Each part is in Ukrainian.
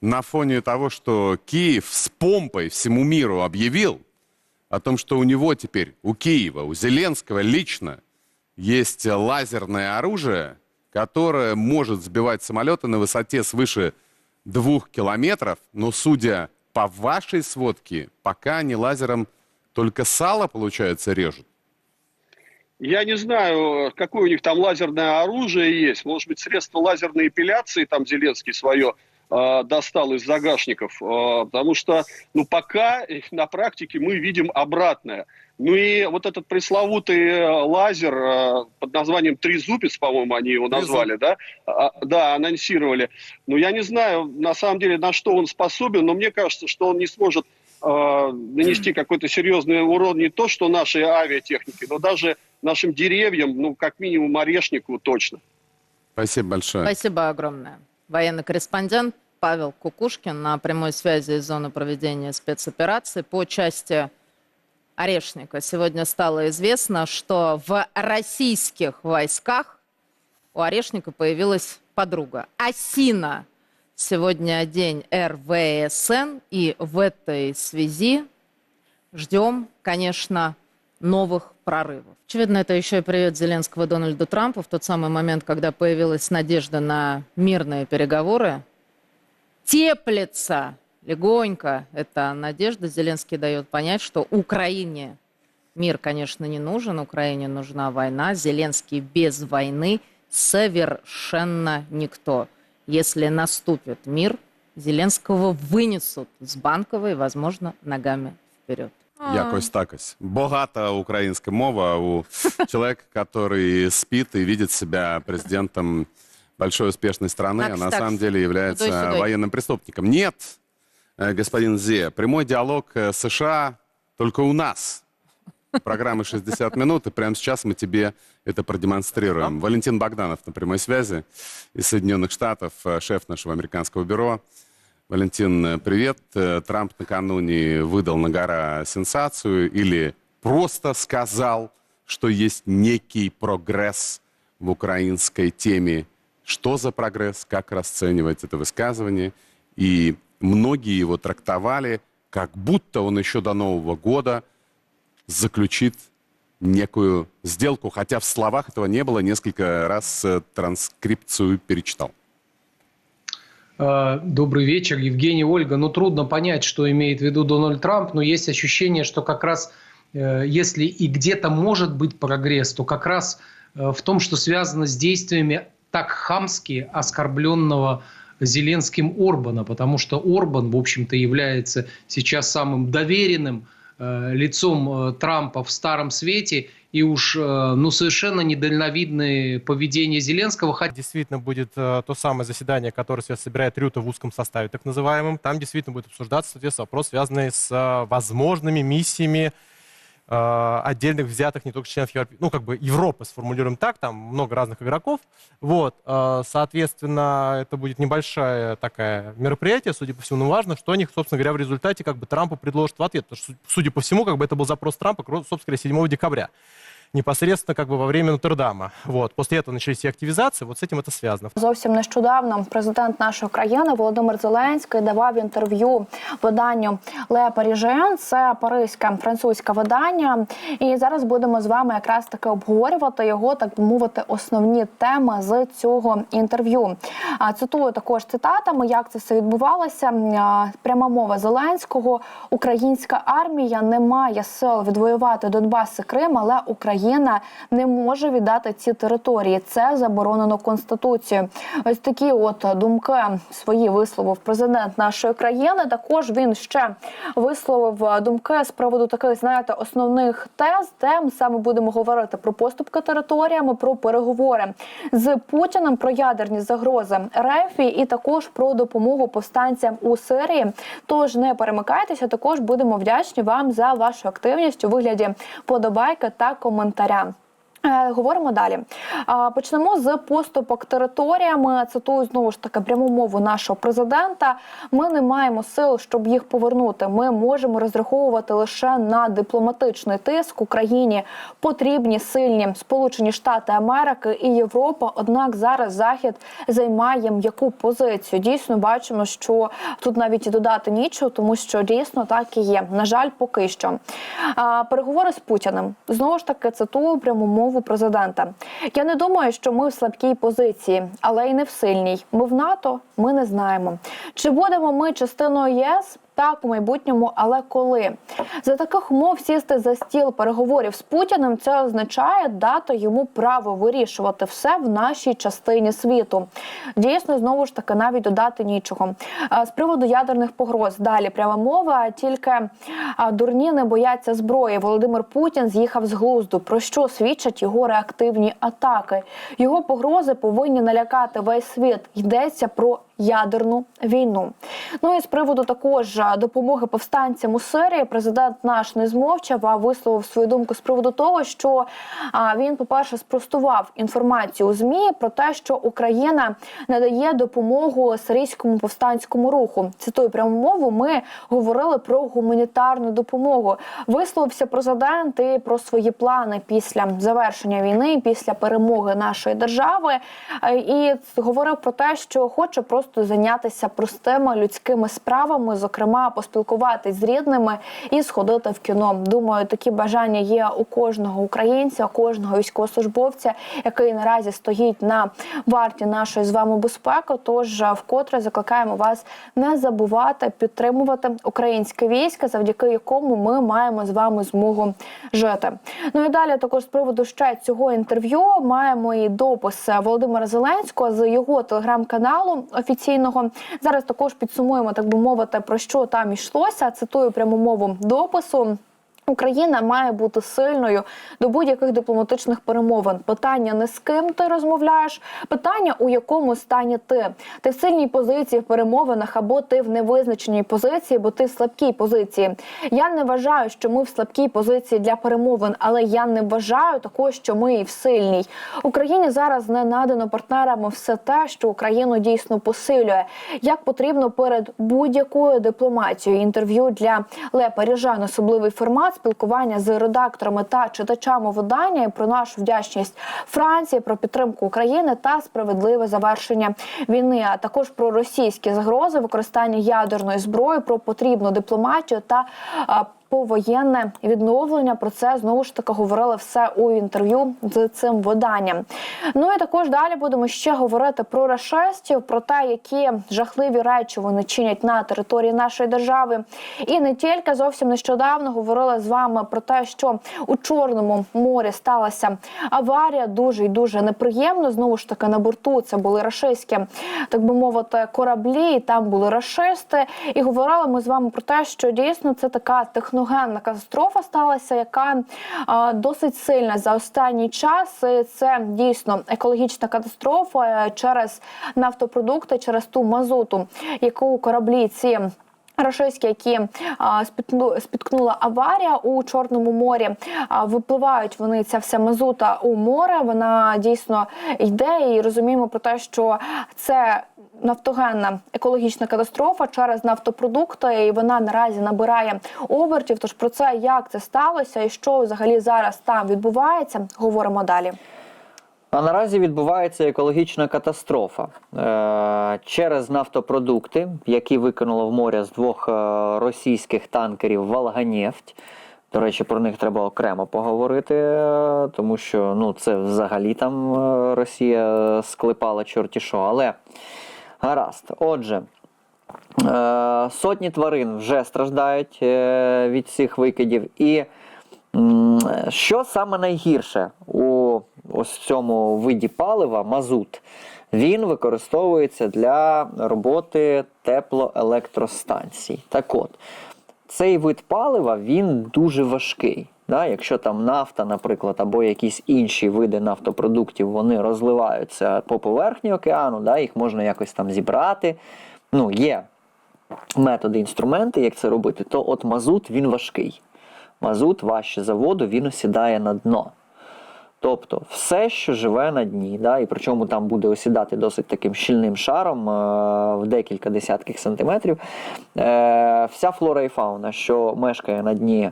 на фоне того, что Киев с помпой всему миру объявил о том, что у него теперь, у Киева, у Зеленского лично есть лазерное оружие, которое может сбивать самолеты на высоте свыше двух километров, но судя по вашей сводке, пока они лазером только сало, получается, режут. Я не знаю, какое у них там лазерное оружие есть. Может быть, средство лазерной эпиляции там Зеленский свое э, достал из загашников. Э, потому что, ну, пока на практике мы видим обратное. Ну и вот этот пресловутый э, лазер э, под названием Трезубец, по-моему, они его назвали, да? А, да, анонсировали. Ну, я не знаю, на самом деле, на что он способен, но мне кажется, что он не сможет э, нанести какой-то серьезный урон не то, что нашей авиатехнике, но даже нашим деревьям, ну, как минимум, орешнику точно. Спасибо большое. Спасибо огромное. Военный корреспондент Павел Кукушкин на прямой связи из зоны проведения спецоперации по части Орешника. Сегодня стало известно, что в российских войсках у Орешника появилась подруга Асина. Сегодня день РВСН, и в этой связи ждем, конечно, новых прорывов. Очевидно, это еще и привет Зеленского Дональду Трампу в тот самый момент, когда появилась надежда на мирные переговоры. Теплится легонько эта надежда. Зеленский дает понять, что Украине мир, конечно, не нужен, Украине нужна война. Зеленский без войны совершенно никто. Если наступит мир, Зеленского вынесут с банковой, возможно, ногами вперед. Якось такось. Богата українська мова у человека, который спит и видит себя президентом большой успешной страны, а Такс, на такс. самом деле является Худой-сюдой. военным преступником. Нет, э, господин Зе, прямой диалог э, США только у нас. Программы 60 минут, и прямо сейчас мы тебе это продемонстрируем. Валентин Богданов на прямой связи из Соединенных Штатов, э, шеф нашего американского бюро. Валентин, э, привет. Э, Трамп накануне выдал на гора сенсацию или просто сказал, что есть некий прогресс в украинской теме. Что за прогресс, как расценивать это высказывание? И многие его трактовали, как будто он еще до Нового года заключит некую сделку, хотя в словах этого не было, несколько раз э, транскрипцию перечитал. Э, Добрый вечер, Евгений, Ольга. Ну, трудно понять, что имеет в виду Дональд Трамп, но есть ощущение, что как раз э, если и где-то может быть прогресс, то как раз э, в том, что связано с действиями так хамски оскорбленного Зеленским Орбана, потому что Орбан, в общем-то, является сейчас самым доверенным лицом э, Трампа в Старом Свете, и уж э, ну, совершенно недальновидное поведение Зеленского, Действительно будет э, то самое заседание, которое сейчас собирает Рюта в узком составе, так называемом. Там действительно будет обсуждаться, соответственно, вопрос, связанный с э, возможными миссиями э, отдельных взятых не только членов Европы, ну, как бы Европы, сформулируем так, там много разных игроков. Вот, э, соответственно, это будет небольшое такое мероприятие, судя по всему, но важно, что они, собственно говоря, в результате как бы Трампу предложат в ответ. Потому что, судя по всему, как бы это был запрос Трампа, собственно говоря, 7 декабря непосредственно как бы во время Нотр-Дама. Вот. После этого начались и активизации, вот с этим это связано. Зовсім нещодавно президент нашої країни Володимир Зеленський давав інтерв'ю виданню Ле Паріжен. Це паризьке французьке видання. І зараз будемо з вами якраз таки обговорювати його, так би мовити, основні теми з цього інтерв'ю. А цитую також цитатами, як це все відбувалося. А, Пряма мова Зеленського: Українська армія не має сил відвоювати Донбас і Крим, але Україна не може віддати ці території. Це заборонено конституцією. Ось такі от думки свої висловив президент нашої країни. Також він ще висловив думки з приводу таких, знаєте, основних тез, де ми саме будемо говорити про поступки територіями, про переговори з Путіним, про ядерні загрози РФ і також про допомогу повстанцям у Сирії. Тож не перемикайтеся. Також будемо вдячні вам за вашу активність у вигляді подобайки та коментаря. Е, Говоримо далі. Почнемо з поступок територіями. Цитую знову ж таки пряму мову нашого президента. Ми не маємо сил, щоб їх повернути. Ми можемо розраховувати лише на дипломатичний тиск. Україні потрібні сильні Сполучені Штати Америки і Європа. Однак зараз Захід займає м'яку позицію. Дійсно, бачимо, що тут навіть і додати нічого, тому що дійсно так і є. На жаль, поки що. Переговори з Путіним знову ж таки цитую пряму мову президента. Я не думаю, що ми в слабкій позиції, але й не в сильній. Ми в НАТО, ми не знаємо. Чи будемо ми частиною ЄС? Так, у майбутньому, але коли за таких умов сісти за стіл переговорів з Путіним, це означає дати йому право вирішувати все в нашій частині світу. Дійсно, знову ж таки, навіть додати нічого. З приводу ядерних погроз далі пряма мова. Тільки дурні не бояться зброї. Володимир Путін з'їхав з глузду. Про що свідчать його реактивні атаки? Його погрози повинні налякати весь світ. Йдеться про ядерну війну. Ну і з приводу також допомоги повстанцям у Сирії президент наш не змовчав, а висловив свою думку з приводу того, що він, по-перше, спростував інформацію у змі про те, що Україна надає допомогу сирійському повстанському руху. Цитую пряму мову. Ми говорили про гуманітарну допомогу. Висловився президент і про свої плани після завершення війни, після перемоги нашої держави, Е, і говорив про те, що хоче просто зайнятися простими людськими справами, зокрема поспілкуватись з рідними і сходити в кіно. Думаю, такі бажання є у кожного українця, кожного військовослужбовця, який наразі стоїть на варті нашої з вами безпеки. Тож е, вкотре закликаємо вас не забувати підтримувати українське військо, завдяки якому ми маємо з вами змогу жити. Ну і далі також з приводу ще цього інтерв'ю маємо і допис Володимира Зеленського з його телеграм-каналу офіційного. Зараз також підсумуємо, так би мовити, про що там йшлося. Цитую пряму мову допису. Україна має бути сильною до будь-яких дипломатичних перемовин. Питання не з ким ти розмовляєш, питання у якому стані ти. Ти в сильній позиції в перемовинах або ти в невизначеній позиції, бо ти в слабкій позиції. Я не вважаю, що ми в слабкій позиції для перемовин, але я не вважаю також, що ми і в сильній. Україні зараз не надано партнерами все те, що Україну дійсно посилює. Як потрібно перед будь-якою дипломатією інтерв'ю для Лепа Ріжан, особливий формат спілкування з редакторами та читачами видання про нашу вдячність Франції, про підтримку України та справедливе завершення війни, а також про російські загрози, використання ядерної зброї, про потрібну дипломатію та повоєнне відновлення. Про це знову ж таки говорили все у інтерв'ю з цим виданням. Ну і також далі будемо ще говорити про рашистів, про те, які жахливі речі вони чинять на території нашої держави. І не тільки зовсім нещодавно говорили з вами про те, що у Чорному морі сталася аварія, дуже і дуже неприємно. Знову ж таки на борту це були рашистські, так би мовити, кораблі. і Там були рашисти. І говорили ми з вами про те, що дійсно це така технологія техногенна катастрофа сталася, яка досить сильна за останній час. Це дійсно екологічна катастрофа е, через нафтопродукти, через ту мазуту, яку кораблі ці. Рашистські, які а, спіткнула аварія у Чорному морі, випливають вони ця вся мазута у море. Вона дійсно йде і розуміємо про те, що це нафтогенна екологічна катастрофа через нафтопродукти, і вона наразі набирає обертів. Тож про це як це сталося і що взагалі зараз там відбувається, говоримо далі. А наразі відбувається екологічна катастрофа Е, через нафтопродукти, які викинуло в море з двох е, російських танкерів Волганефть. До речі, про них треба окремо поговорити, е, тому що ну, це взагалі там Росія склепала чорті що. Але гаразд. Отже, е, сотні тварин вже страждають е, від цих викидів. І що саме найгірше у ось цьому виді палива, мазут, він використовується для роботи теплоелектростанцій. Так от, цей вид палива він дуже важкий. Да? Якщо там нафта, наприклад, або якісь інші види нафтопродуктів, вони розливаються по поверхні океану, да? їх можна якось там зібрати. Ну, є методи, інструменти, як це робити, то от мазут він важкий. Мазут важче за воду, він осідає на дно. Тобто все, що живе на дні, да, і причому там буде осідати досить таким щільним шаром е, в декілька десятків сантиметрів, е, вся флора і фауна, що мешкає на дні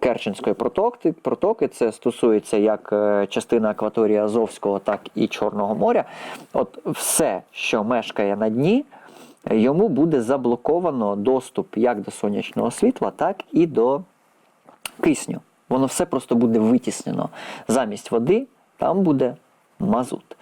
Керченської протоки, протоки, це стосується як е, частини акваторії Азовського, так і Чорного моря. От все, що мешкає на дні, йому буде заблоковано доступ як до сонячного світла, так і до кисню. Воно все просто буде витіснено. Замість води там буде мазут.